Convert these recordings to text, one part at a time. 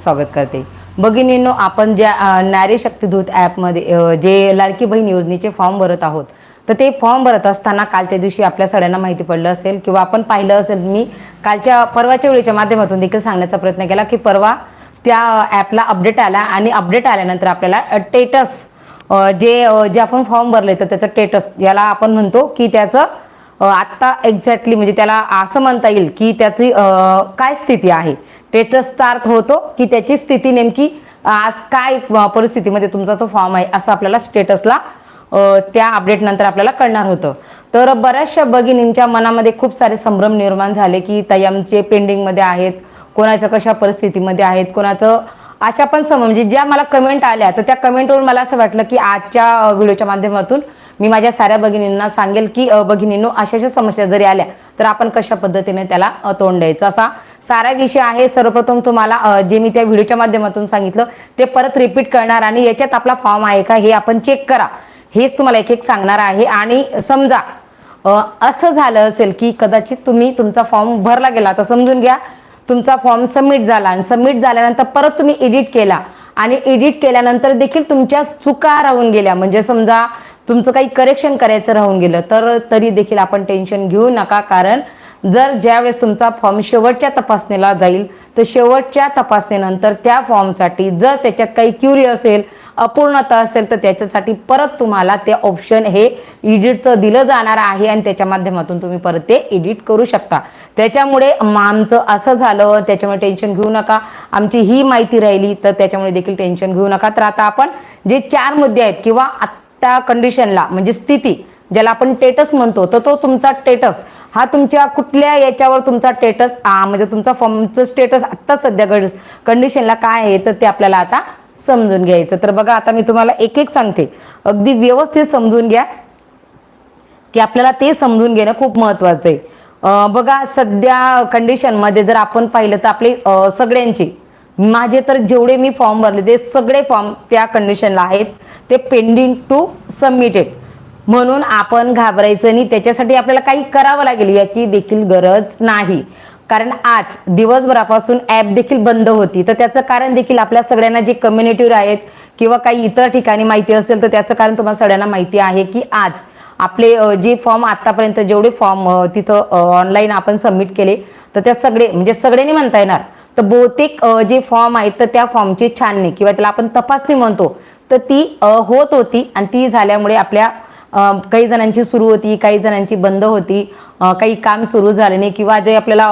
स्वागत करते. भगिनींनो आपण ज्या नारी शक्तीदूत ॲपमध्ये जे लाडकी बहीण योजनेचे फॉर्म भरत आहोत तर ते फॉर्म भरत असताना कालच्या दिवशी आपल्या सगळ्यांना माहिती पडलं असेल किंवा आपण पाहिलं असेल मी कालच्या परवाच्या वेळेच्या माध्यमातून देखील सांगण्याचा प्रयत्न केला की परवा त्या ॲपला अपडेट आला आणि अपडेट आल्यानंतर आपल्याला टेटस जे जे आपण फॉर्म भरले तर त्याचं टेटस याला आपण म्हणतो की त्याचं आत्ता एक्झॅक्टली म्हणजे त्याला असं म्हणता येईल की त्याची काय स्थिती आहे. टेटसचा अर्थ होतो की त्याची स्थिती नेमकी आज काय परिस्थितीमध्ये तुमचा तो फॉर्म आहे असं आपल्याला स्टेटसला त्या अपडेट नंतर आपल्याला कळणार होतं. तर बऱ्याचशा भगिनींच्या मनामध्ये खूप सारे संभ्रम निर्माण झाले की ताई आमचे पेंडिंगमध्ये आहेत कोणाच्या कशा परिस्थितीमध्ये आहेत कोणाचं अशा पण सम म्हणजे ज्या मला कमेंट आल्या तर त्या कमेंटवरून मला असं वाटलं की आजच्या व्हिडिओच्या माध्यमातून मी माझ्या साऱ्या भगिनींना सांगेल की भगिनींनो अशाशा समस्या जरी आल्या तर आपण कशा पद्धतीने त्याला तोंड द्यायचं? असा सारा विषय आहे. सर्वप्रथम तुम्हाला जे मी त्या व्हिडिओच्या माध्यमातून सांगितलं ते परत रिपीट करणार आणि याच्यात आपला फॉर्म आहे का हे आपण चेक करा. हेच तुम्हाला एक एक सांगणार आहे. आणि समजा असं झालं असेल की कदाचित तुम्ही तुमचा फॉर्म भरला गेला तर समजून घ्या. तुमचा फॉर्म सबमिट झाला आणि सबमिट झाल्यानंतर परत तुम्ही एडिट केला. आणि एडिट केल्यानंतर देखील तुमच्या चुका राहून गेल्या. म्हणजे समजा तुमचं काही करेक्शन करायचं राहून गेलं तर तरी देखील आपण टेन्शन घेऊ नका. कारण जर ज्यावेळेस तुमचा फॉर्म शेवटच्या तपासणीला जाईल तर शेवटच्या तपासणीनंतर त्या फॉर्मसाठी जर त्याच्यात काही क्युरी असेल अपूर्णता असेल तर त्याच्यासाठी परत तुम्हाला ते ऑप्शन हे एडिटचं दिलं जाणार आहे आणि त्याच्या माध्यमातून तुम्ही परत ते एडिट करू शकता. त्याच्यामुळे म- आमचं असं झालं त्याच्यामुळे टेन्शन घेऊ नका. आमची ही माहिती राहिली तर त्याच्यामुळे देखील टेन्शन घेऊ नका. तर आता आपण जे चार मुद्दे आहेत किंवा त्या कंडिशनला म्हणजे स्थिती ज्याला आपण टेटस म्हणतो तर तो तुमचा टेटस हा तुमच्या कुठल्या याच्यावर तुमचा टेटस म्हणजे तुमचा फॉर्मचं स्टेटस आत्ता सध्या कंडिशनला काय आहे तर ते आपल्याला आता समजून घ्यायचं. तर बघा आता मी तुम्हाला एक एक सांगते. अगदी व्यवस्थित समजून घ्या की आपल्याला ते समजून घेणं खूप महत्वाचं आहे. बघा सध्या कंडिशनमध्ये जर आपण पाहिलं तर आपले सगळ्यांची माझे तर जेवढे मी फॉर्म भरले ते सगळे फॉर्म त्या कंडिशनला आहेत. ते पेंडिंग टू सबमिटेड म्हणून आपण घाबरायचं नाही. त्याच्यासाठी आपल्याला काही करावं लागेल याची देखील गरज नाही. कारण आज दिवसभरापासून ॲप देखील बंद होती. तर त्याचं कारण देखील आपल्या सगळ्यांना जे कम्युनिटीवर आहेत किंवा काही इतर ठिकाणी माहिती असेल तर त्याचं कारण तुम्हाला सगळ्यांना माहिती आहे की आज आपले जे फॉर्म आत्तापर्यंत जेवढे फॉर्म तिथं ऑनलाईन आपण सबमिट केले तर त्या सगळे म्हणजे सगळ्यांनी म्हणता येणार. तर बहुतेक जे फॉर्म आहेत तर त्या फॉर्मची छाननी किंवा त्याला आपण तपासणी म्हणतो. तर ती होत होती आणि ती झाल्यामुळे आपल्या काही जणांची सुरू होती काही जणांची बंद होती. काही काम सुरू झाले नाही किंवा जे आपल्याला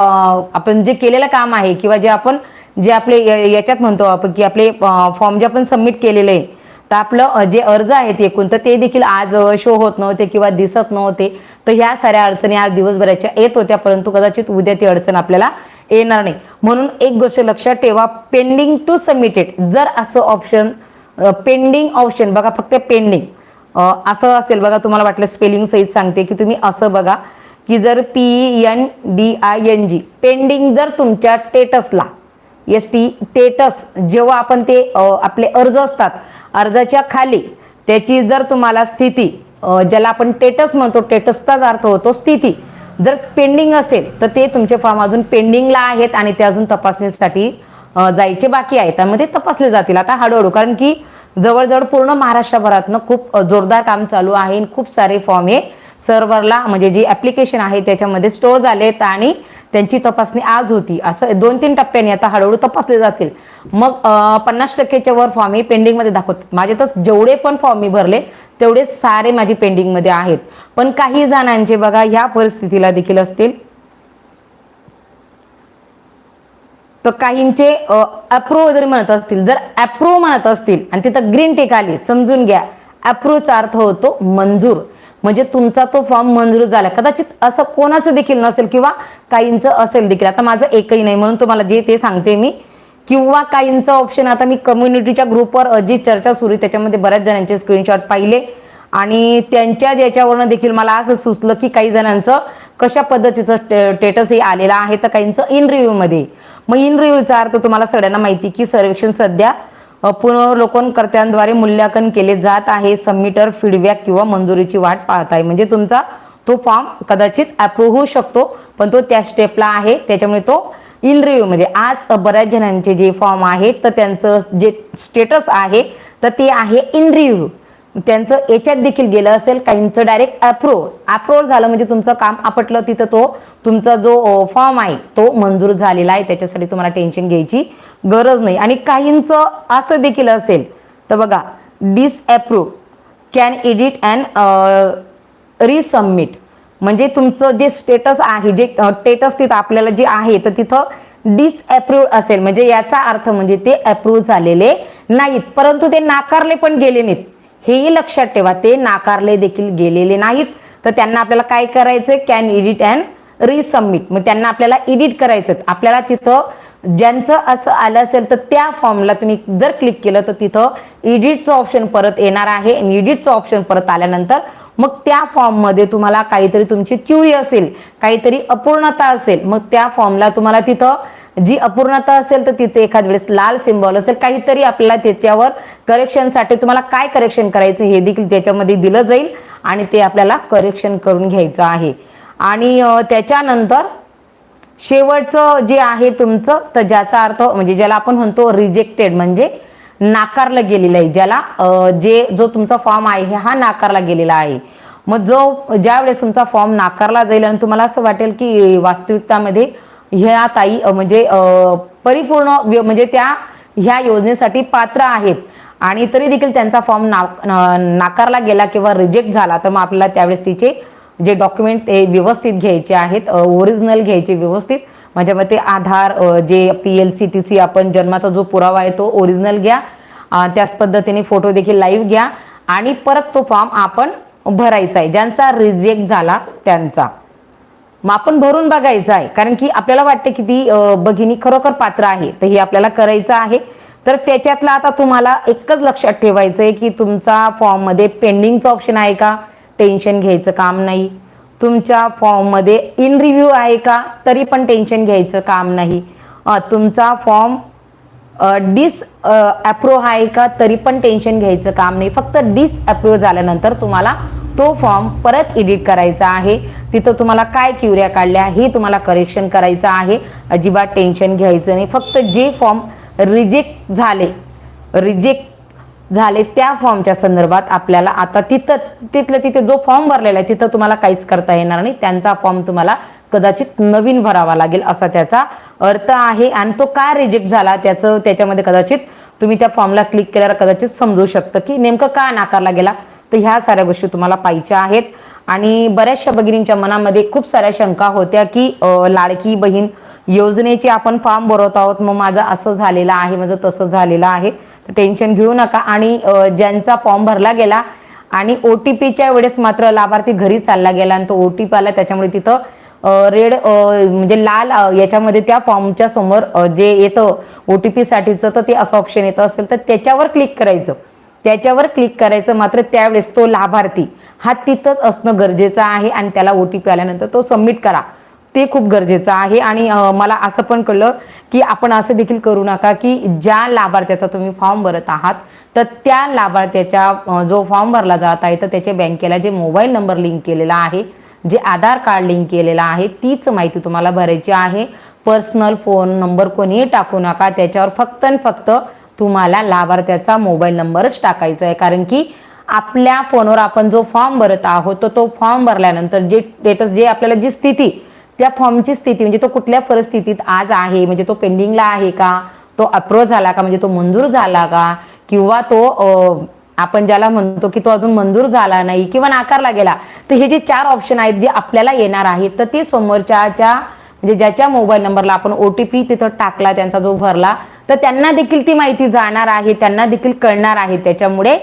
आपण जे केलेलं काम आहे किंवा जे आपण जे आपले याच्यात म्हणतो आपण की आपले फॉर्म जे आपण सबमिट केलेले आहे तर आपलं जे अर्ज आहेत एकूण तर ते देखील आज शो होत नव्हते किंवा दिसत नव्हते. तर ह्या साऱ्या अडचणी आज दिवसभराच्या येत होत्या परंतु कदाचित उद्या ती अडचण आपल्याला येणार नाही. म्हणून एक गोष्ट लक्षात ठेवा पेंडिंग टू सबमिटेड जर असं ऑप्शन पेंडिंग ऑप्शन बघा फक्त पेंडिंग असं असेल बघा तुम्हाला वाटलं स्पेलिंग सहित सांगते की तुम्ही असं बघा की जर P N D I N G pending जर तुमच्या टेटसला एस टी टेटस जेव्हा आपण ते आपले अर्ज असतात अर्जाच्या खाली त्याची जर तुम्हाला स्थिती ज्याला आपण टेटस म्हणतो टेटसचाच अर्थ होतो स्थिती जर पेंडिंग असेल तर ते तुमचे फॉर्म अजून पेंडिंगला आहेत आणि ते अजून तपासणीसाठी जायचे बाकी आहेत त्यामध्ये तपासले जातील. आता हळूहळू कारण की जवळजवळ पूर्ण महाराष्ट्रभरातनं खूप जोरदार काम चालू आहे आणि खूप सारे फॉर्म हे सर्व्हरला म्हणजे जे ॲप्लिकेशन आहे त्याच्यामध्ये स्टोअर झालेत आणि त्यांची तपासणी आज होती. असं दोन तीन टप्प्यांनी आता हळूहळू तपासले जातील. मग पन्नास टक्केच्या वर फॉर्म हे पेंडिंगमध्ये दाखवतात. माझे तर जेवढे पण फॉर्म मी भरले तेवढे सारे माझे पेंडिंगमध्ये आहेत. पण काही जणांचे बघा ह्या परिस्थितीला देखील असतील. तर काहींचे अप्रूव्ह जरी म्हणत असतील जर अप्रूव्ह म्हणत असतील आणि तिथं ग्रीन टेक आली समजून घ्या. अप्रूव्हचा अर्थ होतो मंजूर. म्हणजे तुमचा तो फॉर्म मंजूर झाला. कदाचित असं कोणाचं देखील नसेल किंवा काहींचं असेल देखील. आता माझं एकही नाही म्हणून तुम्हाला जे ते सांगते मी. किंवा काहींचं ऑप्शन आता मी कम्युनिटीच्या ग्रुपवर जी चर्चा सुरू त्याच्यामध्ये बऱ्याच जणांचे स्क्रीनशॉट पाहिले. आणि त्यांच्या ज्याच्यावरनं देखील मला असं सुचलं की काही जणांचं कशा पद्धतीचं स्टेटस हे आलेलं आहे तर काहींचं इन रिव्ह्यूमध्ये मग इन रिव्ह्यूचा अर्थ तुम्हाला सगळ्यांना माहिती की सर्वेक्षण सध्या पुनर्वलोकनकर्त्यांद्वारे मूल्यांकन केले जात आहे. सबमिटर फीडबॅक किंवा मंजुरीची वाट पाहत आहे म्हणजे तुमचा तो फॉर्म कदाचित अप्रूव्ह होऊ शकतो पण तो त्या स्टेपला आहे. त्याच्यामुळे तो इन रिव्ह्यू म्हणजे आज बऱ्याच जणांचे जे फॉर्म आहेत तर त्यांचं जे स्टेटस आहे तर ते आहे इन रिव्ह्यू त्यांचं याच्यात देखील गेलं असेल काहींचं डायरेक्ट अप्रूव्ह अप्रूव्हल झालं म्हणजे तुमचं काम आपटलं तिथं तो तुमचा जो फॉर्म आहे तो मंजूर झालेला आहे. त्याच्यासाठी तुम्हाला टेन्शन घ्यायची गरज नाही. आणि काहींचं असं देखील असेल तर बघा disapprove can edit and resubmit म्हणजे तुमचं जे स्टेटस आहे जे स्टेटस तिथं आपल्याला जे आहे तर तिथं डिसअप्रूव्ह असेल. म्हणजे याचा अर्थ म्हणजे ते अप्रूव्ह झालेले नाहीत. परंतु ते नाकारले पण गेले नाहीत. हेही लक्षात ठेवा ते नाकारले देखील गेलेले नाहीत. तर त्यांना आपल्याला काय करायचं कॅन एडिट अँड रिसबमिट मग त्यांना आपल्याला एडिट करायचं आपल्याला तिथं ज्यांचं असं आलं असेल तर त्या फॉर्मला तुम्ही जर क्लिक केलं तर तिथं एडिटचं ऑप्शन परत येणार आहे. आणि एडिटचं ऑप्शन परत आल्यानंतर मग त्या फॉर्ममध्ये तुम्हाला काहीतरी तुमची क्युरी असेल काहीतरी अपूर्णता असेल मग त्या फॉर्मला तुम्हाला तिथं जी अपूर्णता असेल तर तिथे एखाद वेळेस लाल सिम्बॉल असेल काहीतरी आपल्याला त्याच्यावर करेक्शनसाठी तुम्हाला काय करेक्शन करायचं हे देखील त्याच्यामध्ये दिलं जाईल आणि ते आपल्याला करेक्शन करून घ्यायचं आहे. आणि त्याच्यानंतर शेवटचं जे आहे तुमचं तर ज्याचा अर्थ म्हणजे ज्याला आपण म्हणतो रिजेक्टेड म्हणजे नाकारलं गेलेलं आहे. ज्याला जे जो तुमचा फॉर्म आहे हा नाकारला गेलेला आहे. मग जो ज्यावेळेस तुमचा फॉर्म नाकारला जाईल आणि तुम्हाला असं वाटेल की वास्तविकतामध्ये ह्या ताई म्हणजे परिपूर्ण व्य- म्हणजे त्या ह्या योजनेसाठी पात्र आहेत. आणि तरी देखील त्यांचा फॉर्म ना ना- नाकारला गेला किंवा रिजेक्ट झाला तर मग आपल्याला त्यावेळेस तिचे जे डॉक्युमेंट ते व्यवस्थित घ्यायचे आहेत ओरिजिनल घ्यायचे व्यवस्थित. माझ्या मते आधार जे P L C T C आपण जन्माचा जो पुरावा आहे तो ओरिजिनल घ्या. त्याच पद्धतीने फोटो देखील लाईव्ह घ्या. आणि परत तो फॉर्म आपण भरायचा आहे. ज्यांचा रिजेक्ट झाला त्यांचा. मग आपण भरून बघायचं आहे. कारण की आपल्याला वाटते की ती भगिनी खरोखर पात्र आहे. तर हे आपल्याला करायचं आहे. तर त्याच्यातलं आता तुम्हाला एकच लक्षात ठेवायचं आहे की तुमचा फॉर्ममध्ये पेंडिंगचं ऑप्शन आहे का? टेन्शन घ्यायचं काम नाही. तुमच्या फॉर्ममध्ये इन रिव्ह्यू आहे का? तरी पण टेन्शन घ्यायचं काम नाही. तुमचा फॉर्म डिस अप्रूव्ह आहे का? तरी पण टेन्शन घ्यायचं काम नाही. फक्त डिस अप्रूव्ह झाल्यानंतर तुम्हाला तो फॉर्म परत एडिट करायचा आहे. तिथं तुम्हाला काय क्युऱ्या काढल्या हे तुम्हाला करेक्शन करायचं आहे. अजिबात टेन्शन घ्यायचं नाही. फक्त जे फॉर्म रिजेक्ट झाले रिजेक्ट झाले त्या फॉर्मच्या संदर्भात आपल्याला आता तिथं तिथलं तिथे जो फॉर्म भरलेला आहे तिथं तुम्हाला काहीच करता येणार नाही. त्यांचा फॉर्म तुम्हाला कदाचित नवीन भरावा लागेल असा त्याचा अर्थ आहे. आणि तो काय रिजेक्ट झाला त्याचं त्याच्यामध्ये कदाचित तुम्ही त्या फॉर्मला क्लिक केल्यावर कदाचित समजू शकतं की नेमकं का नाकारला गेला. तर ह्या साऱ्या गोष्टी तुम्हाला पाहिजे आहेत. आणि बऱ्याचशा भगिनींच्या मनामध्ये खूप साऱ्या शंका होत्या की लाडकी बहीण योजनेचे आपण फॉर्म भरवत आहोत मग माझं असं झालेलं आहे माझं तसं झालेलं आहे. तर टेन्शन घेऊ नका. आणि ज्यांचा फॉर्म भरला गेला आणि ओ टी पीच्या वेळेस मात्र लाभार्थी घरी चालला गेला आणि तो ओ टी पी आला त्याच्यामुळे तिथं रेड म्हणजे लाल याच्यामध्ये त्या फॉर्मच्या समोर जे येतं ओ टी पीसाठीचं तर ते असं ऑप्शन येतं असेल तर त्याच्यावर क्लिक करायचं. त्याच्यावर क्लिक करायचं मात्र त्यावेळेस तो लाभार्थी हा तिथंच असणं गरजेचं आहे आणि त्याला ओ टी पी आल्यानंतर तो सबमिट करा. ते खूप गरजेचं आहे आणि मला असं पण कळलं की आपण असं देखील करू नका की ज्या लाभार्थ्याचा तुम्ही फॉर्म भरत आहात तर त्या लाभार्थ्याच्या जो फॉर्म भरला जात आहे तर त्याच्या बँकेला जे मोबाईल नंबर लिंक केलेला आहे जे आधार कार्ड लिंक केलेलं आहे तीच माहिती तुम्हाला भरायची आहे. पर्सनल फोन नंबर कोणीही टाकू नका त्याच्यावर फक्त आणि फक्त तुम्हाला लाभार्थ्याचा मोबाईल नंबरच टाकायचा आहे. कारण की आपल्या फोनवर आपण जो फॉर्म भरत आहोत तर तो फॉर्म भरल्यानंतर जे स्टेटस जे आपल्याला जी स्थिती त्या फॉर्मची स्थिती म्हणजे तो कुठल्या परिस्थितीत आज आहे म्हणजे तो पेंडिंगला आहे का? तो अप्रूव्ह झाला का? म्हणजे तो मंजूर झाला का? किंवा तो आपण ज्याला म्हणतो की तो अजून मंजूर झाला नाही किंवा नाकारला गेला तर हे जे चार ऑप्शन आहेत जे आपल्याला येणार आहेत तर ते समोरच्याच्या म्हणजे ज्याच्या मोबाईल नंबरला आपण ओ टी पी तिथं टाकला त्यांचा जो भरला तर त्यांना देखील ती माहिती जाणार आहे त्यांना देखील कळणार आहे. त्याच्यामुळे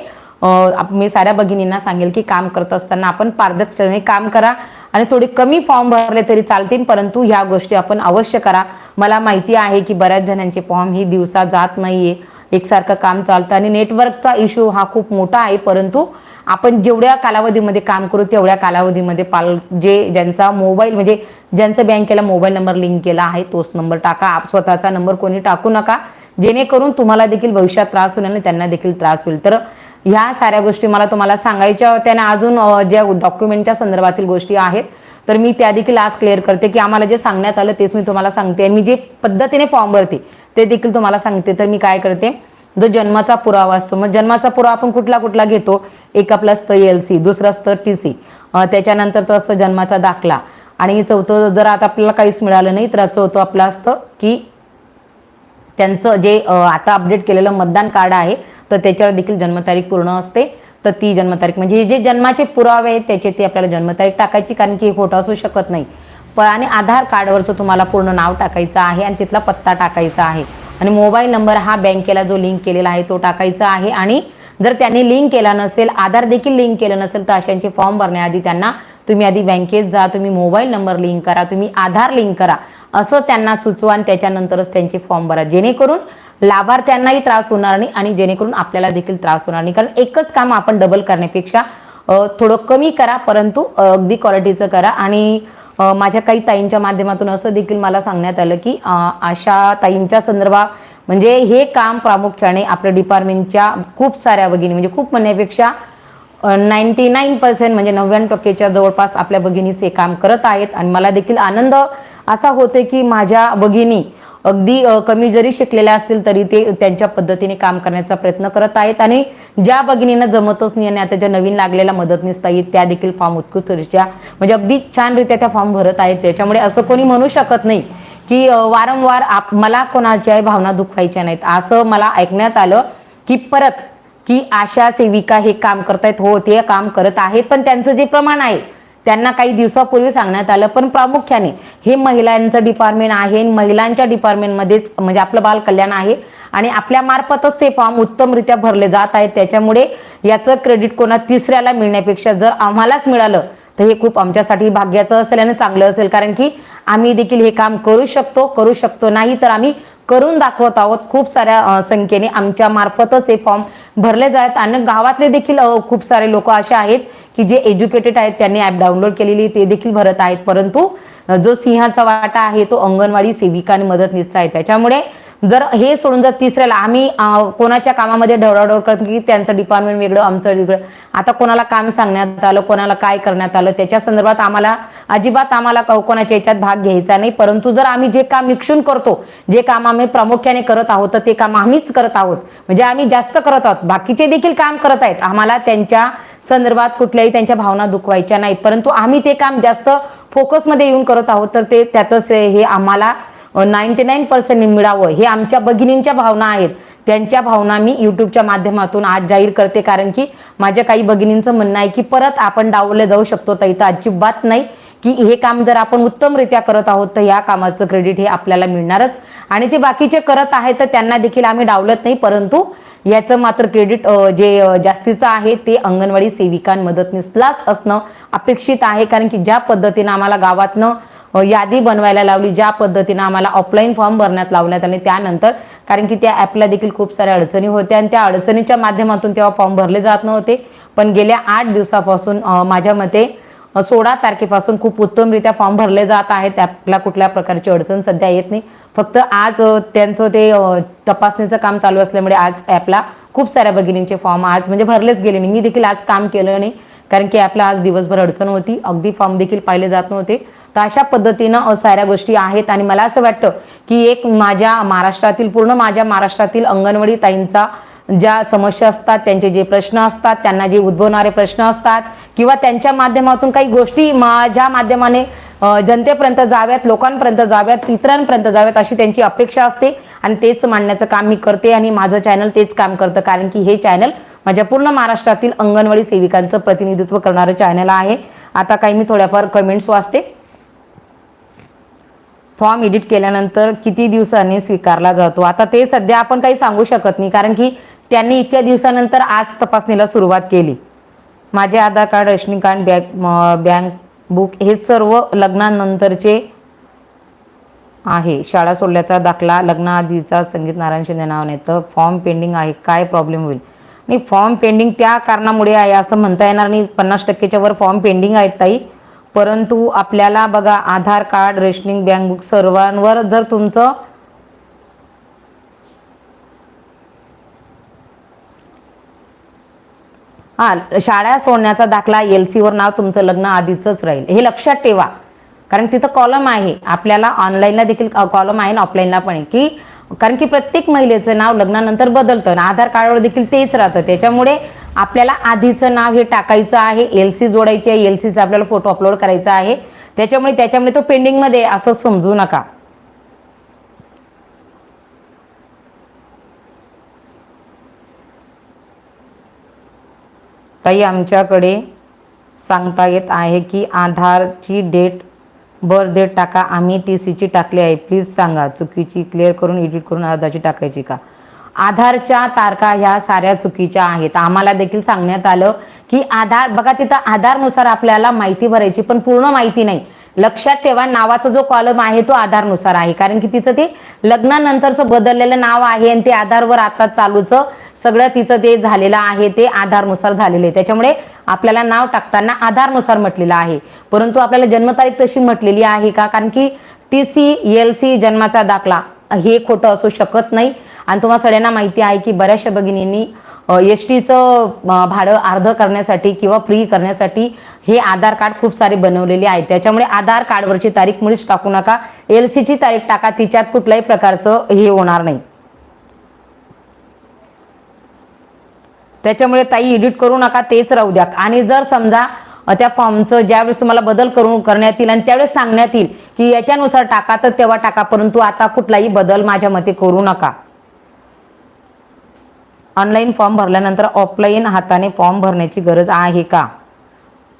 मी साऱ्या भगिनींना सांगेल की काम करत असताना आपण पारदर्शकपणे काम करा आणि थोडे कमी फॉर्म भरले तरी चालतील परंतु ह्या गोष्टी आपण अवश्य करा. मला माहिती आहे की बऱ्याच जणांचे फॉर्म ही दिवसा जात नाहीये. एकसारखं काम चालतं आणि नेटवर्कचा इश्यू हा खूप मोठा आहे परंतु आपण जेवढ्या कालावधीमध्ये काम करू तेवढ्या कालावधीमध्ये पाल जे ज्यांचा मोबाईल म्हणजे ज्यांचं बँकेला मोबाईल नंबर लिंक केला आहे तोच नंबर टाका. आप स्वतःचा नंबर कोणी टाकू नका. जेणेकरून तुम्हाला देखील भविष्यात त्रास होईल आणि त्यांना देखील त्रास होईल. तर ह्या साऱ्या गोष्टी मला तुम्हाला सांगायच्या होत्या आणि अजून ज्या डॉक्युमेंटच्या संदर्भातील गोष्टी आहेत तर मी त्या देखील आज क्लिअर करते की आम्हाला जे सांगण्यात आलं तेच मी तुम्हाला सांगते. आणि मी जे पद्धतीने फॉर्म भरते ते देखील तुम्हाला सांगते. तर मी काय करते जो जन्माचा पुरावा असतो मग जन्माचा पुरावा आपण कुठला कुठला घेतो? एक आपलं असतं एल सी दुसरं असतं टी सी त्याच्यानंतर तो असतं जन्माचा दाखला. आणि चौथं जर आता आपल्याला काहीच मिळालं नाही तर चौथं आपलं असतं की त्यांचं जे आता अपडेट केलेलं मतदान कार्ड आहे तर त्याच्यावर देखील जन्मतारीख पूर्ण असते. तर ती जन्मतारीख म्हणजे हे जे जन्माचे पुरावे आहेत त्याचे ते आपल्याला जन्मतारीख टाकायची कारण की हे फोटो असू शकत नाही. पण आणि आधार कार्डवरचं तुम्हाला पूर्ण नाव टाकायचं आहे आणि तिथला पत्ता टाकायचा आहे. आणि मोबाईल नंबर हा बँकेला जो लिंक केलेला आहे तो टाकायचा आहे. आणि जर त्यांनी लिंक केला नसेल आधार देखील लिंक केलं नसेल तर अशांचे फॉर्म भरण्याआधी त्यांना तुम्ही आधी बँकेत जा तुम्ही मोबाईल नंबर लिंक करा तुम्ही आधार लिंक करा. असं त्यांना सुचवा आणि त्याच्यानंतरच त्यांचे फॉर्म भरा. जेणेकरून लाभार्थ्यांनाही त्रास होणार नाही आणि जेणेकरून आपल्याला देखील त्रास होणार नाही. कारण एकच काम आपण डबल करण्यापेक्षा थोडं कमी करा परंतु अगदी क्वालिटीचं करा. आणि माझ्या काही ताईंच्या माध्यमातून असं देखील मला सांगण्यात आलं की अशा ताईंच्या संदर्भात म्हणजे हे काम प्रामुख्याने आपल्या डिपार्टमेंटच्या खूप साऱ्या भगिनी म्हणजे खूप म्हणण्यापेक्षा नाईन्टी नाईन पर्सेंट म्हणजे नव्याण्णव टक्केच्या जवळपास आपल्या भगिनीच हे काम करत आहेत. आणि मला देखील आनंद असा होते की माझ्या भगिनी अगदी कमी जरी शिकलेल्या असतील तरी ते त्यांच्या पद्धतीने काम करण्याचा प्रयत्न करत आहेत. आणि ज्या भगिनींना जमतच नाही आणि आता ज्या नवीन लागलेल्या मदतनीस आहेत त्या देखील फॉर्म उत्कृष्टरित्या म्हणजे अगदी छानरित्या त्या फॉर्म भरत आहेत. त्याच्यामुळे असं कोणी म्हणू शकत नाही की वारंवार आप मला कोणाच्याही भावना दुखवायच्या नाहीत. असं मला ऐकण्यात आलं की परत की आशा सेविका हे काम करतायत हो ते काम करत आहेत पण त्यांचं जे प्रमाण आहे त्यांना काही दिवसापूर्वी सांगण्यात आलं पण प्रामुख्याने हे महिलांचं डिपार्टमेंट आहे आणि महिलांच्या डिपार्टमेंटमध्येच म्हणजे आपलं बाल कल्याण आहे आणि आपल्या मार्फतच ते फॉर्म उत्तमरित्या भरले जात आहेत. त्याच्यामुळे याचं क्रेडिट कोणा तिसऱ्याला मिळण्यापेक्षा जर आम्हालाच मिळालं तर हे खूप आमच्यासाठी भाग्याचं असेल आणि चांगलं असेल. कारण की आम्ही देखील हे काम करू शकतो करू शकतो नाही तर आम्ही करून दाखवत आहोत खूप साऱ्या संख्येने. आमच्या मार्फतच हे फॉर्म भरले जात आणि गावातले देखील खूप सारे लोक असे आहेत की जे एज्युकेटेड आहेत त्यांनी ॲप डाउनलोड केलेली ते देखील भरत आहेत. परंतु जो सिंहाचा वाटा आहे तो अंगणवाडी सेविका आणि मदतनीसचा आहे. त्याच्यामुळे जर हे सोडून जर तिसऱ्याला आम्ही कोणाच्या कामामध्ये ढवळाढवळ करतो की त्यांचं डिपार्टमेंट वेगळं आमचं वेगळं. आता कोणाला काम सांगण्यात आलं कोणाला काय करण्यात आलं त्याच्या संदर्भात आम्हाला अजिबात आम्हाला कोणाच्या याच्यात भाग घ्यायचा नाही. परंतु जर आम्ही जे काम मिक्षून करतो जे काम आम्ही प्रामुख्याने करत आहोत तर ते काम आम्हीच करत आहोत. म्हणजे आम्ही जास्त करत आहोत. बाकीचे देखील काम करत आहेत. आम्हाला त्यांच्या संदर्भात कुठल्याही त्यांच्या भावना दुखवायच्या नाहीत. परंतु आम्ही ते काम जास्त फोकसमध्ये येऊन करत आहोत तर ते त्याचं श्रेय हे आम्हाला नाईन्टी नाईन पर्सेंट मिळावं हे आमच्या भगिनींच्या भावना आहेत. त्यांच्या भावना मी यूट्यूबच्या माध्यमातून आज जाहीर करते कारण की माझ्या काही भगिनींचं म्हणणं आहे की परत आपण डावले जाऊ शकतो तर इथं अजिबात नाही की हे काम जर आपण उत्तमरित्या करत आहोत तर या कामाचं क्रेडिट हे आपल्याला मिळणारच. आणि ते बाकीचे करत आहेत तर त्यांना देखील आम्ही डावलत नाही परंतु याचं मात्र क्रेडिट जे जास्तीचं आहे ते अंगणवाडी सेविकां मदतनीसलाच असणं अपेक्षित आहे कारण की ज्या पद्धतीनं आम्हाला गावातनं यादी बनवायला लावली ज्या पद्धतीनं आम्हाला ऑफलाईन फॉर्म भरण्यात लावण्यात आले त्यानंतर. कारण की त्या ॲपला देखील खूप साऱ्या अडचणी होत्या आणि त्या अडचणीच्या माध्यमातून तेव्हा फॉर्म भरले जात नव्हते. पण गेल्या आठ दिवसापासून माझ्या मते सोळा तारखेपासून खूप उत्तमरित्या फॉर्म भरले जात आहेत. ॲपला कुठल्या प्रकारची अडचण सध्या येत नाही. फक्त आज त्यांचं ते तपासणीचं काम चालू असल्यामुळे आज ॲपला खूप साऱ्या भगिनींचे फॉर्म आज म्हणजे भरलेच गेले नाही. मी देखील आज काम केलं नाही. कारण की ॲपला आज दिवसभर अडचण होती. अगदी फॉर्म देखील पाहिले जात नव्हते. तर अशा पद्धतीनं साऱ्या गोष्टी आहेत. आणि मला असं वाटतं की एक माझ्या महाराष्ट्रातील पूर्ण माझ्या महाराष्ट्रातील अंगणवाडी ताईंचा ज्या समस्या असतात त्यांचे जे प्रश्न असतात त्यांना जे उद्भवणारे प्रश्न असतात किंवा त्यांच्या माध्यमातून काही गोष्टी माझ्या माध्यमाने जनतेपर्यंत जाव्यात लोकांपर्यंत जाव्यात इतरांपर्यंत जाव्यात अशी त्यांची अपेक्षा असते. आणि तेच मांडण्याचं काम मी करते आणि माझं चॅनल तेच काम करतं. कारण की हे चॅनल माझ्या पूर्ण महाराष्ट्रातील अंगणवाडी सेविकांचं प्रतिनिधित्व करणारं चॅनल आहे. आता काही मी थोड्याफार कमेंट्स वाचते. फॉर्म एडिट केल्यानंतर किती दिवसांनी स्वीकारला जातो? आता ते सध्या आपण काही सांगू शकत नाही कारण की त्यांनी इतक्या दिवसानंतर आज तपासणीला सुरुवात केली. माझे Aadhaar card rationing card bank म- बँक बुक हे सर्व लग्नानंतरचे आहे. शाळा सोडल्याचा दाखला लग्नाआधीचा संगीत नारायण शिंदे नाही तर फॉर्म पेंडिंग आहे काय प्रॉब्लेम होईल? आणि फॉर्म पेंडिंग त्या कारणामुळे आहे असं म्हणता येणार नाही. पन्नास टक्केच्या वर फॉर्म पेंडिंग आहेत ताई. परंतु आपल्याला बघा Aadhaar card rationing bank book सर्वांवर जर तुमचं हां शाळा सोडण्याचा दाखला एल सीवर नाव तुमचं लग्न आधीचंच राहील. हे लक्षात ठेवा. कारण तिथं कॉलम आहे. आपल्याला ऑनलाईनला देखील कॉलम आहे आणि ऑफलाईनला पण आहे की कारण की प्रत्येक महिलेचं नाव लग्नानंतर बदलतं आणि आधार कार्डवर देखील तेच राहतं. त्याच्यामुळे आपल्याला आधीचं नाव हे टाकायचं आहे. एल सी जोडायची आहे. एल सीचा आपल्याला फोटो अपलोड करायचा आहे. त्याच्यामुळे त्याच्यामुळे तो पेंडिंगमध्ये असं समजू नका. ताई आमच्याकडे सांगता येत आहे की आधारची डेट बर्थ डेट टाका. आम्ही टी सीची टाकली आहे. प्लीज सांगा. चुकीची क्लिअर करून एडिट करून आधारची टाकायची का? आधारच्या तारखा ह्या साऱ्या चुकीच्या आहेत. आम्हाला देखील सांगण्यात आलं की आधार बघा तिथं आधारनुसार आपल्याला माहिती भरायची पण पूर्ण माहिती नाही. लक्षात ठेवा नावाचा जो कॉलम आहे तो आधारनुसार आहे. कारण की तिचं ते लग्नानंतरचं बदललेलं नाव आहे आणि ते आधारवर आता चालूचं सगळं तिचं ते झालेलं आहे ते आधारनुसार झालेलं आहे. त्याच्यामुळे आपल्याला नाव टाकताना आधारनुसार म्हटलेलं आहे. परंतु आपल्याला जन्मतारीख तशी म्हटलेली आहे का? कारण की टी सी एल सी जन्माचा दाखला हे खोटं असू शकत नाही. आणि तुम्हाला सगळ्यांना माहिती आहे की बऱ्याचशा भगिनींनी एस टीचं भाडं अर्ध करण्यासाठी किंवा फ्री करण्यासाठी हे आधार कार्ड खूप सारे बनवलेले आहेत. त्याच्यामुळे आधार कार्डवरची तारीख मुळीच टाकू नका. एल सीची तारीख टाका तिच्यात कुठल्याही प्रकारचं हे होणार नाही. त्याच्यामुळे ताई एडिट करू नका तेच राहू द्या. आणि जर समजा त्या फॉर्मचं ज्यावेळेस तुम्हाला बदल करून करण्यात येईल आणि त्यावेळेस सांगण्यात येईल की याच्यानुसार टाका तर तेव्हा टाका. परंतु आता कुठलाही बदल माझ्या मते करू नका. ऑनलाईन फॉर्म भरल्यानंतर ऑफलाईन हाताने फॉर्म भरण्याची गरज आहे का?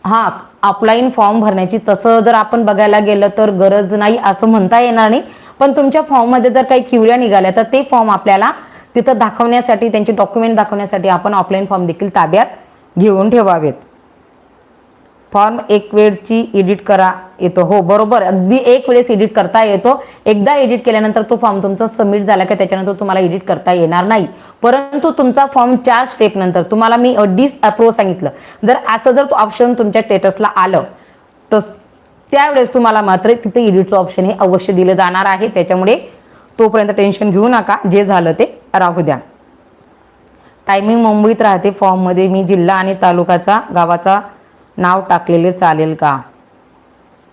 हां ऑफलाईन फॉर्म भरण्याची तसं जर आपण बघायला गेलं तर गरज नाही असं म्हणता येणार नाही. पण तुमच्या फॉर्ममध्ये जर काही क्युऱ्या निघाल्या तर ते फॉर्म आपल्याला तिथं दाखवण्यासाठी त्यांचे डॉक्युमेंट दाखवण्यासाठी आपण ऑफलाईन फॉर्म देखील ताब्यात घेऊन ठेवावेत. फॉर्म एक वेळची एडिट करा येतो. हो बरोबर. अगदी एक वेळेस एडिट करता येतो. एकदा एडिट केल्यानंतर तो फॉर्म तुमचा सबमिट झाला की त्याच्यानंतर तुम्हाला एडिट करता येणार नाही. परंतु तुमचा फॉर्म चार स्टेप नंतर तुम्हाला मी डिस अप्रो सांगितलं. जर असं जर तो ऑप्शन तुमच्या स्टेटसला आलं तर त्यावेळेस तुम्हाला मात्र तिथे एडिटचं ऑप्शन हे अवश्य दिलं जाणार आहे. त्याच्यामुळे तोपर्यंत टेन्शन घेऊ नका. जे झालं ते राहू द्या. टायमिंग मुंबईत राहते फॉर्ममध्ये. मी जिल्हा आणि तालुक्याचा गावाचा नाव टाकलेले चालेल का?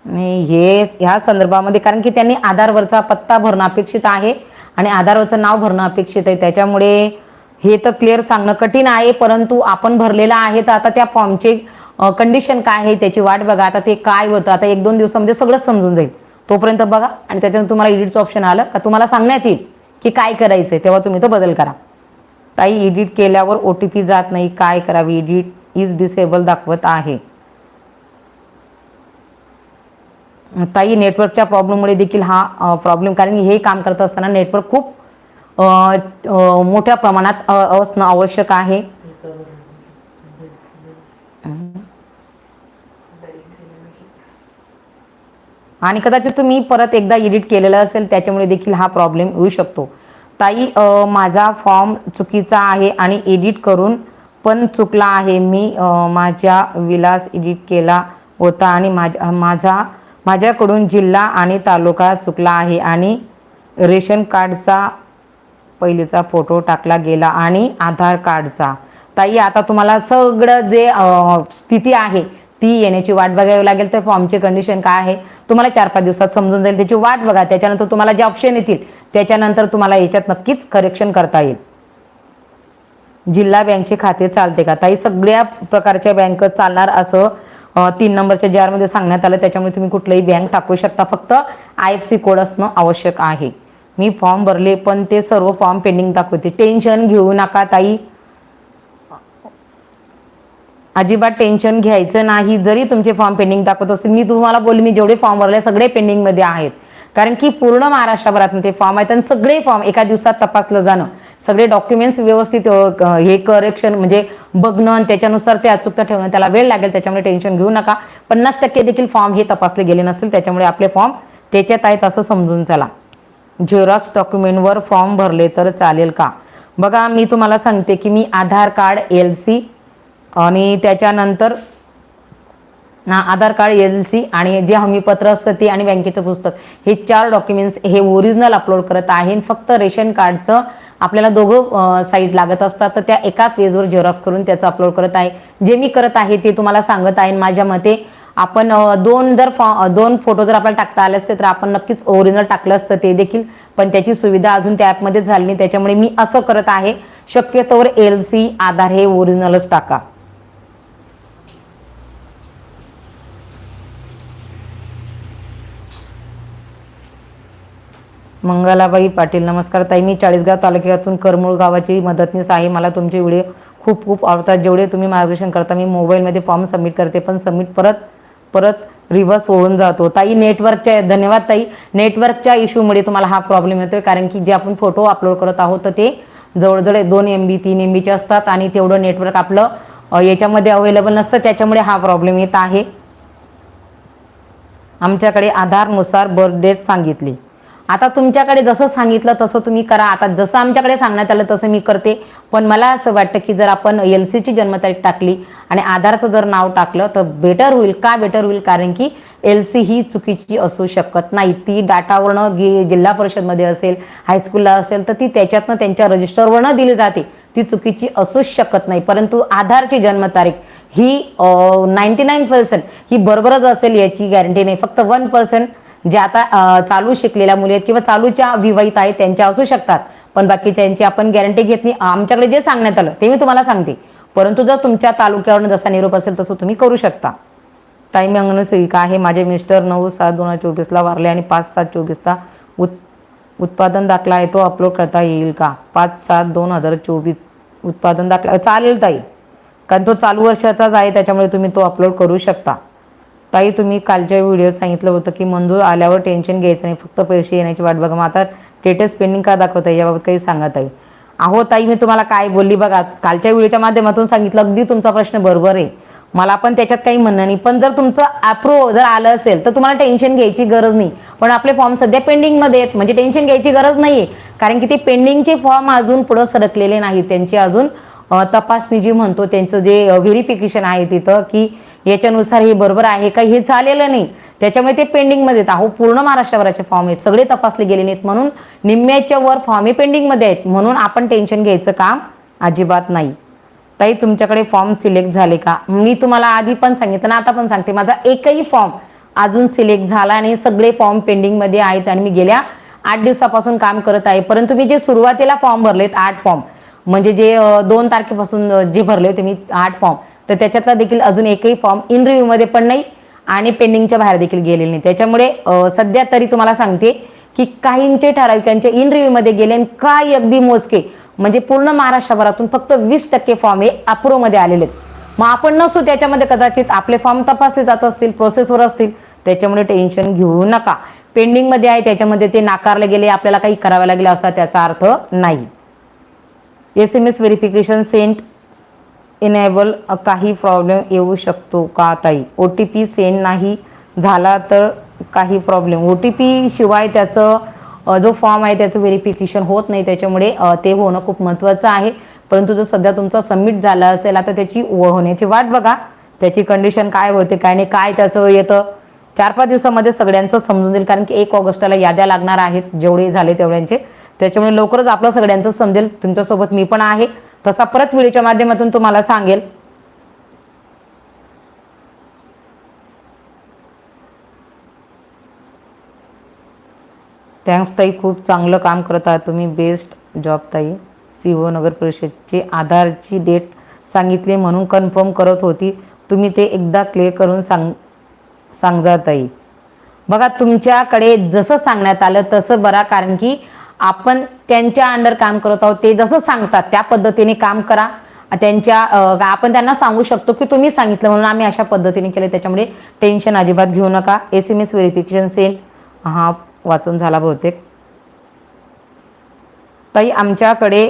आणि हे ह्या संदर्भामध्ये कारण की त्यांनी आधारवरचा पत्ता भरणं अपेक्षित आहे आणि आधारवरचं नाव भरणं अपेक्षित आहे. त्याच्यामुळे हे तर क्लिअर सांगणं कठीण आहे परंतु आपण भरलेलं आहे तर आता त्या फॉर्मचे कंडिशन काय आहे त्याची वाट बघा. आता ते काय होतं आता एक दोन दिवसामध्ये सगळं समजून जाईल. तोपर्यंत बघा आणि त्याच्यानंतर तुम्हाला एडिटचं ऑप्शन आलं का तुम्हाला सांगण्यात येईल की काय करायचं आहे तेव्हा तुम्ही तो बदल करा. ताई एडिट केल्यावर ओ टी पी जात नाही काय करावी? एडिट इज डिसेबल दाखवत आहे. ताई नेटवर्कच्या प्रॉब्लेममुळे देखील हा प्रॉब्लेम कारण हे काम करत असताना नेटवर्क खूप मोठ्या प्रमाणात असणं आवश्यक आहे. आणि कदाचित तुम्ही परत एकदा एडिट केलेलं असेल त्याच्यामुळे देखील हा प्रॉब्लेम येऊ शकतो. ताई माझा फॉर्म चुकीचा आहे आणि एडिट करून पण चुकला आहे. मी माझ्या विलास एडिट केला होता आणि माझ्या माझा माझ्याकडून जिल्हा आणि तालुका चुकला आहे आणि रेशन कार्डचा पहिलेचा फोटो टाकला गेला आणि आधार कार्डचा. ताई आता तुम्हाला सगळं जे स्थिती आहे ती येण्याची वाट बघावी लागेल. तर फॉर्मची कंडिशन काय आहे तुम्हाला चार पाच दिवसात समजून जाईल. त्याची वाट बघा. त्याच्यानंतर तुम्हाला जे ऑप्शन येतील त्याच्यानंतर तुम्हाला याच्यात नक्कीच करेक्शन करता येईल. जिल्हा बँकचे खाते चालते का? ताई सगळ्या प्रकारच्या बँक चालणार असं तीन नंबरच्या जारमध्ये सांगण्यात आलं. त्याच्यामुळे तुम्ही कुठलंही बँक टाकू शकता. फक्त आय एफ सी कोड असणं आवश्यक आहे. मी फॉर्म भरले पण ते सर्व फॉर्म पेंडिंग दाखवते. टेन्शन घेऊ नका ताई. अजिबात टेन्शन घ्यायचं नाही. जरी तुमचे फॉर्म पेंडिंग दाखवत असतील मी तुम्हाला बोलले मी जेवढे फॉर्म भरले सगळे पेंडिंगमध्ये आहेत. कारण की पूर्ण महाराष्ट्रभरात ते फॉर्म आहेत आणि सगळे फॉर्म एका दिवसात तपासलं जाणं. सगळे डॉक्युमेंट्स व्यवस्थित हे करेक्शन म्हणजे बघणं आणि त्याच्यानुसार ते अचूकता ठेवणं. त्याला वेळ लागेल त्याच्यामुळे टेन्शन घेऊ नका. पन्नास टक्के देखील फॉर्म हे तपासले गेले नसतील त्याच्यामुळे आपले फॉर्म त्याच्यात आहेत असं समजून चला. झेरॉक्स डॉक्युमेंटवर फॉर्म भरले तर चालेल का? बघा मी तुम्हाला सांगते की मी आधार कार्ड एल सी आणि त्याच्यानंतर ना आधार कार्ड एल सी आणि जे हमीपत्र असतं ते आणि बँकेचं पुस्तक. हे चार डॉक्युमेंट्स हे ओरिजिनल अपलोड करत आहे फक्त रेशन कार्डचं आपल्याला दोघं साईट लागत असतात तर त्या एका फेजवर झेरॉक्स करून त्याचं अपलोड करत आहे. जे मी करत आहे ते तुम्हाला सांगत आहे. माझ्या मते आपण दोन जर फॉ दोन फोटो जर आपल्याला टाकता आले असते तर आपण नक्कीच ओरिजिनल टाकलं असतं ते देखील. पण त्याची सुविधा अजून त्या ॲपमध्ये झाली नाही. त्याच्यामुळे मी असं करत आहे. शक्यतोवर एल सी आधार हे ओरिजिनलच टाका. मंगलाबाई पाटील नमस्कार ताई. मी चाळीसगाव तालुक्यातून करमूळ गावाची मदतनीस आहे. मला तुमचे व्हिडिओ खूप खूप आवडतात. जेवढे तुम्ही मार्गदर्शन करता मी मोबाईलमध्ये फॉर्म सबमिट करते पण सबमिट परत परत रिव्हर्स होऊन जातो. ताई नेटवर्कच्या धन्यवाद ताई. नेटवर्कच्या इश्यूमुळे तुम्हाला हा प्रॉब्लेम येतोय कारण की जे आपण फोटो अपलोड करत आहोत तर ते जवळजवळ दोन एम बी तीन एम बीचे असतात आणि तेवढं नेटवर्क आपलं याच्यामध्ये अवेलेबल नसतं. त्याच्यामुळे हा प्रॉब्लेम येत आहे. आमच्याकडे आधारनुसार बर्थ डेट सांगितली. आता तुमच्याकडे जसं सांगितलं तसं तुम्ही करा. आता जसं आमच्याकडे सांगण्यात आलं तसं मी करते. पण मला असं वाटतं की जर आपण एल सीची जन्मतारीख टाकली आणि आधारचं जर नाव टाकलं तर बेटर होईल. का बेटर होईल? कारण की एल सी ही चुकीची असू शकत नाही. ती डाटावरनं गे जिल्हा परिषदमध्ये असेल हायस्कूलला असेल तर ती त्याच्यातनं त्यांच्या रजिस्टरवरनं दिली जाते. ती चुकीची असूच शकत नाही. परंतु आधारची जन्मतारीख ही नाईन्टी नाईन पर्सेंट ही बरोबरच असेल याची गॅरंटी नाही. फक्त वन पर्सेंट जे आता चालू शिकलेल्या मुली आहेत किंवा चालूच्या विवाहित आहेत त्यांच्या असू शकतात. पण बाकीच्यांची आपण गॅरंटी घेत नाही. आमच्याकडे जे सांगण्यात आलं ते मी तुम्हाला सांगते. परंतु जर तुमच्या तालुक्यावरून जसा निरोप असेल तसं तुम्ही करू शकता. ताई मी अंगणसेविका आहे. माझे मिस्टर नऊ सात दोन हजार चोवीसला वारले आणि पाच सात चोवीसला उत उत्पादन दाखला आहे तो अपलोड करता येईल का? पाच सात दोन हजार चोवीस उत्पादन दाखला चालेल ताई. कारण तो चालू वर्षाचाच आहे त्याच्यामुळे तुम्ही तो अपलोड करू शकता. ताई तुम्ही कालच्या व्हिडिओत सांगितलं होतं की मंजूर आल्यावर टेन्शन घ्यायचं नाही फक्त पैसे येण्याची वाट बघा. मग आता स्टेटस पेंडिंग का दाखवत आहे याबाबत काही सांगा ताई अहो ताई मी तुम्हाला काय बोलली बघा कालच्या व्हिडिओच्या माध्यमातून सांगितलं अगदी तुमचा प्रश्न बरोबर आहे. मला पण त्याच्यात काही म्हणणं नाही. पण जर तुमचं अप्रूव्ह जर आलं असेल तर तुम्हाला टेन्शन घ्यायची गरज नाही. पण आपले फॉर्म सध्या पेंडिंगमध्ये आहेत म्हणजे टेन्शन घ्यायची गरज नाही आहे कारण की ते पेंडिंगचे फॉर्म अजून पुढं सरकलेले नाहीत. त्यांची अजून तपासणी जी म्हणतो त्यांचं जे व्हेरिफिकेशन आहे तिथं की याच्यानुसार हे बरोबर आहे का? हे झालेलं नाही. त्याच्यामुळे ते पेंडिंगमध्ये आहेत. अहो पूर्ण महाराष्ट्रभराचे फॉर्म आहेत. सगळे तपासले गेले नाहीत म्हणून निम्म्याच्या वर फॉर्म हे पेंडिंगमध्ये आहेत. म्हणून आपण टेन्शन घ्यायचं काम अजिबात नाही. ताई तुमच्याकडे फॉर्म सिलेक्ट झाले का? मी तुम्हाला आधी पण सांगितलं ना आता पण सांगते. माझा एकही फॉर्म अजून सिलेक्ट झाला आणि सगळे फॉर्म पेंडिंगमध्ये आहेत आणि मी गेल्या आठ दिवसापासून काम करत आहे. परंतु मी जे सुरुवातीला फॉर्म भरलेत आठ फॉर्म म्हणजे जे दोन तारखेपासून जे भरले होते मी आठ फॉर्म तर त्याच्यातला देखील अजून एकही फॉर्म इन रिव्ह्यूमध्ये पण नाही आणि पेंडिंगच्या बाहेर देखील गेलेले नाही. त्याच्यामुळे सध्या तरी तुम्हाला सांगते की काहींचे ठराविकांचे इन रिव्ह्यूमध्ये गेले आणि काही अगदी मोजके म्हणजे पूर्ण महाराष्ट्रभरातून फक्त वीस टक्के फॉर्म हे अप्रूव्हमध्ये आलेले आहेत. मग आपण नसू त्याच्यामध्ये कदाचित आपले फॉर्म तपासले जात असतील प्रोसेसवर असतील त्याच्यामुळे टेन्शन घेऊ नका. पेंडिंगमध्ये आहे त्याच्यामध्ये ते नाकारले गेले आपल्याला काही करावं लागले असा त्याचा अर्थ नाही. S M S verification sent enable काही प्रॉब्लेम येऊ शकतो का ताई? ओ टी पी सेंड नाही झाला तर काही प्रॉब्लेम ओ टी पी शिवाय त्याचं जो फॉर्म आहे त्याचं व्हेरिफिकेशन होत नाही. त्याच्यामुळे ते होणं खूप महत्त्वाचं आहे. परंतु जर सध्या तुमचा सबमिट झाला असेल आता त्याची व- होण्याची वाट बघा. त्याची कंडिशन काय होते काय नाही काय त्याचं येतं. चार पाच दिवसामध्ये सगळ्यांचं समजून जाईल. कारण की एक ऑगस्टला याद्या लागणार आहेत. जेवढे झाले तेवढ्यांचे. त्याच्यामुळे लवकरच आपलं सगळ्यांचं समजेल. तुमच्यासोबत मी पण आहे. तसा परत व्हिडिओच्या माध्यमातून तुम्हाला सांगेल. थँक्स ताई खूप चांगलं काम करत आहात तुम्ही. बेस्ट जॉब ताई. सी ओ नगर परिषदची आधारची डेट सांगितली म्हणून कन्फर्म करत होती. तुम्ही ते एकदा क्लिअर करून सांग सांगता ताई. बघा तुमच्याकडे जसं सांगण्यात आलं तसं बरा कारण की आपण त्यांच्या अंडर काम करत आहोत ते जसं सांगतात त्या पद्धतीने काम करा. त्यांच्या आपण त्यांना सांगू शकतो की तुम्ही सांगितलं म्हणून आम्ही अशा पद्धतीने केलं त्याच्यामुळे टेन्शन अजिबात घेऊ नका. S M S verification send हा वाचून झाला बहुतेक. ताई आमच्याकडे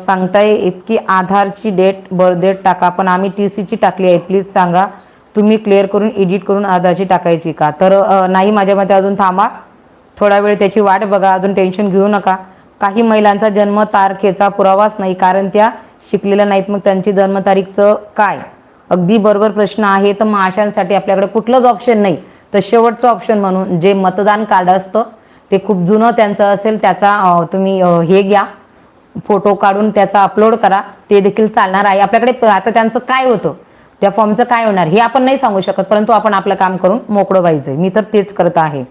सांगताय इतकी आधारची डेट बर्थ डेट टाका पण आम्ही टी सीची टाकली आहे. प्लीज सांगा तुम्ही क्लिअर करून एडिट करून आधारची टाकायची का? तर नाही माझ्या मते अजून थांबा. थोडा वेळ त्याची वाट बघा अजून टेन्शन घेऊ नका. काही महिलांचा जन्म तारखेचा पुरावाच नाही कारण त्या शिकलेल्या नाहीत. मग त्यांची जन्मतारीखचं काय? अगदी बरोबर प्रश्न आहे. तर मग अशांसाठी आपल्याकडे कुठलंच ऑप्शन नाही. तर शेवटचं ऑप्शन म्हणून जे मतदान कार्ड असतं ते खूप जुनं त्यांचं असेल त्याचा तुम्ही हे घ्या. फोटो काढून त्याचा अपलोड करा. ते देखील चालणार आहे. आपल्याकडे आता त्यांचं काय होतं? त्या फॉर्मचं काय होणार? हे आपण नाही सांगू शकत परंतु आपण आपलं काम करून मोकळं व्हायचं मी तर तेच करत आहे.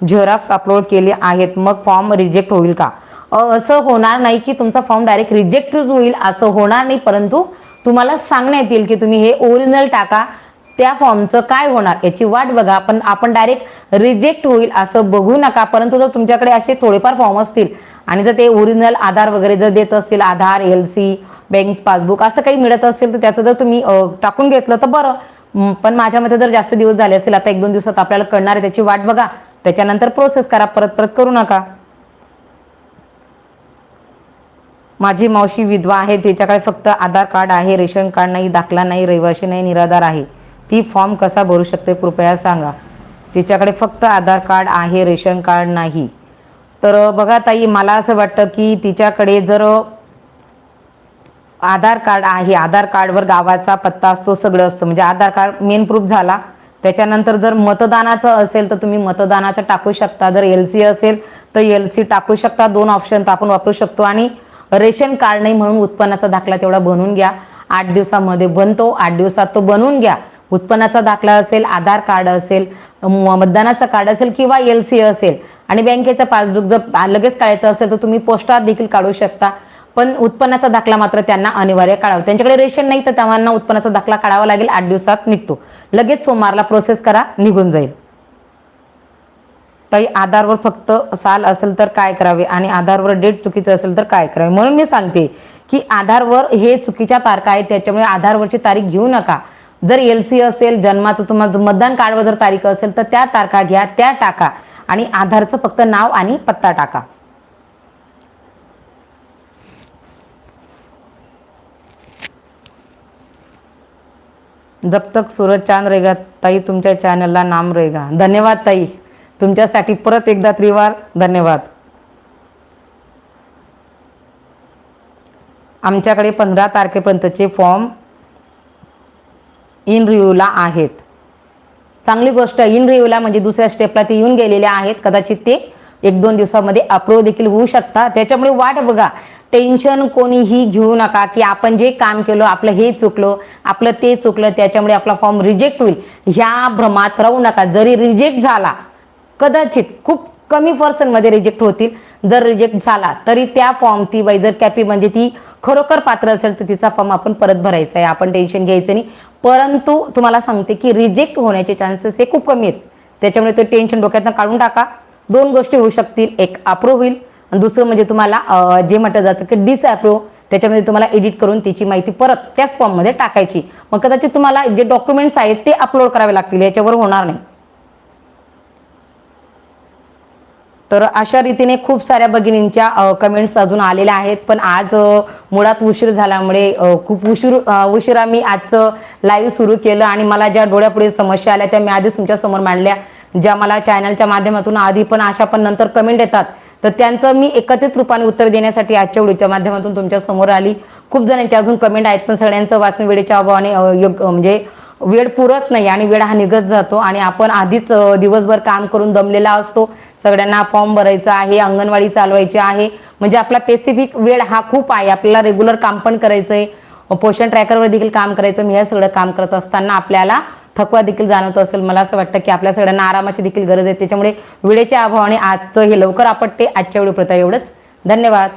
झेरॉक्स अपलोड केले आहेत मग फॉर्म रिजेक्ट होईल का? असं होणार नाही की तुमचा फॉर्म डायरेक्ट रिजेक्ट होईल असं होणार नाही परंतु तुम्हाला सांगण्यात येईल की तुम्ही हे ओरिजिनल टाका. त्या फॉर्मचं काय होणार? याची वाट बघा. पण आपण डायरेक्ट रिजेक्ट होईल असं बघू नका. परंतु जर तुमच्याकडे असे थोडेफार फॉर्म असतील आणि जर ते ओरिजिनल आधार वगैरे जर देत असतील Aadhaar L C bank passbook असं काही मिळत असेल तर त्याचं जर तुम्ही टाकून घेतलं तर बरं. पण माझ्या मते जर जास्त दिवस झाले असतील आता एक दोन दिवसात आपल्याला कळणार आहे त्याची वाट बघा. त्याच्यानंतर प्रोसेस करा परत परत करू नका. माझी मावशी विधवा आहे तिच्याकडे फक्त आधार कार्ड आहे रेशन कार्ड नाही दाखला नाही रहिवाशी नाही निराधार आहे. ती फॉर्म कसा भरू शकते कृपया सांगा. तिच्याकडे फक्त आधार कार्ड आहे रेशन कार्ड नाही. तर बघा ताई मला असं वाटतं की तिच्याकडे जर आधार कार्ड आहे आधार कार्डवर गावाचा पत्ता असतो सगळं असतं. म्हणजे आधार कार्ड मेन प्रूफ झाला. त्याच्यानंतर जर मतदानाचं असेल तर तुम्ही मतदानाचं टाकू शकता. जर एल सी असेल तर एल सी टाकू शकता. दोन ऑप्शन तर आपण वापरू शकतो. आणि रेशन कार्ड नाही म्हणून उत्पन्नाचा दाखला तेवढा बनवून घ्या. आठ दिवसामध्ये बनतो. आठ दिवसात तो बनवून घ्या. उत्पन्नाचा दाखला असेल आधार कार्ड असेल मतदानाचं कार्ड असेल किंवा एल सी असेल. आणि बँकेचं पासबुक जर लगेच काढायचं असेल तर तुम्ही पोस्टात देखील काढू शकता. पण उत्पन्नाचा दाखला मात्र त्यांना अनिवार्य काढावा. त्यांच्याकडे रेशन नाही तर त्यांना उत्पन्नाचा दाखला काढावा लागेल. आठ दिवसात निघतो. लगेच सोमवारला प्रोसेस करा निघून जाईल. ताई आधारवर फक्त साल असेल तर काय करावे आणि आधारवर डेट चुकीचं असेल तर काय करावे? म्हणून मी सांगते की आधारवर हे चुकीच्या तारखा आहेत त्याच्यामुळे आधारवरची तारीख घेऊ नका. जर एल सी असेल जन्माचं तुम्हाला मतदान कार्डवर जर तारीख असेल तर त्या तारखा घ्या त्या टाका. आणि आधारचं फक्त नाव आणि पत्ता टाका. जब तक सूरज चांद रहेगा ताई तुमच्या चॅनलला नाम रहेगा. धन्यवाद ताई. तुमच्यासाठी परत एकदा त्रिवार धन्यवाद. आमच्याकडे पंधरा तारखेपर्यंतचे फॉर्म इन रिव्ह्यूला आहेत. चांगली गोष्ट इन रिव्ह्यूला म्हणजे दुसऱ्या स्टेपला ते येऊन गेलेले आहेत. कदाचित ते एक दोन दिवसामध्ये अप्रूव्ह देखील होऊ शकता त्याच्यामुळे वाट बघा. टेन्शन कोणीही घेऊ नका की आपण जे काम केलं आपलं हे चुकलं आपलं ते चुकलं त्याच्यामुळे आपला फॉर्म रिजेक्ट होईल. ह्या भ्रमात राहू नका. जरी रिजेक्ट झाला कदाचित खूप कमी पर्सनमध्ये रिजेक्ट होतील. जर रिजेक्ट झाला तरी त्या फॉर्म ती वाई जर कॅपी म्हणजे ती खरोखर पात्र असेल तर तिचा फॉर्म आपण परत भरायचा आहे. आपण टेन्शन घ्यायचं नाही. परंतु तुम्हाला सांगते की रिजेक्ट होण्याचे चान्सेस हे खूप कमी आहेत. त्याच्यामुळे ते टेन्शन डोक्यातनं काढून टाका. दोन गोष्टी होऊ शकतील. एक अप्रूव्ह होईल. आणि दुसरं म्हणजे तुम्हाला जे म्हटलं जातं की डिसअप्रूव्ह त्याच्यामध्ये तुम्हाला एडिट करून तिची माहिती परत त्याच फॉर्ममध्ये टाकायची. मग कदाचित तुम्हाला जे डॉक्युमेंट्स आहेत ते अपलोड करावे लागतील याच्यावर होणार नाही. तर अशा रीतीने खूप साऱ्या भगिनींच्या कमेंट्स अजून आलेल्या आहेत. पण आज मुळात उशीर झाल्यामुळे खूप उशीर उशिरा मी आजचं लाईव्ह सुरू केलं आणि मला ज्या डोळ्यापुढे समस्या आल्या त्या मी आधीच तुमच्यासमोर मांडल्या. ज्या मला चॅनलच्या माध्यमातून आधी पण अशा पण नंतर कमेंट येतात. तर त्यांचं मी एकत्रित रूपाने उत्तर देण्यासाठी आजच्या व्हिडिओच्या माध्यमातून तुमच्यासमोर आली. खूप जणांचे अजून कमेंट आहेत पण सगळ्यांचं वाचणं वेळेच्या अभावाने योग्य म्हणजे वेळ पुरत नाही आणि वेळ हा निघत जातो आणि आपण आधीच दिवसभर काम करून दमलेला असतो. सगळ्यांना फॉर्म भरायचा आहे अंगणवाडी चालवायची आहे. म्हणजे आपला स्पेसिफिक वेळ हा खूप आहे. आपल्याला रेग्युलर काम पण करायचं आहे पोषण ट्रॅकरवर देखील काम करायचं. मी हे सगळं काम करत असताना आपल्याला थकवा देखील जाणवत असेल. मला असं वाटतं की आपल्या सगळ्यांना आरामाची देखील गरज आहे. त्याच्यामुळे वेळेच्या अभावाने आजचं हे लवकर आपटते. आजच्या वेळी प्रथा एवढंच. धन्यवाद.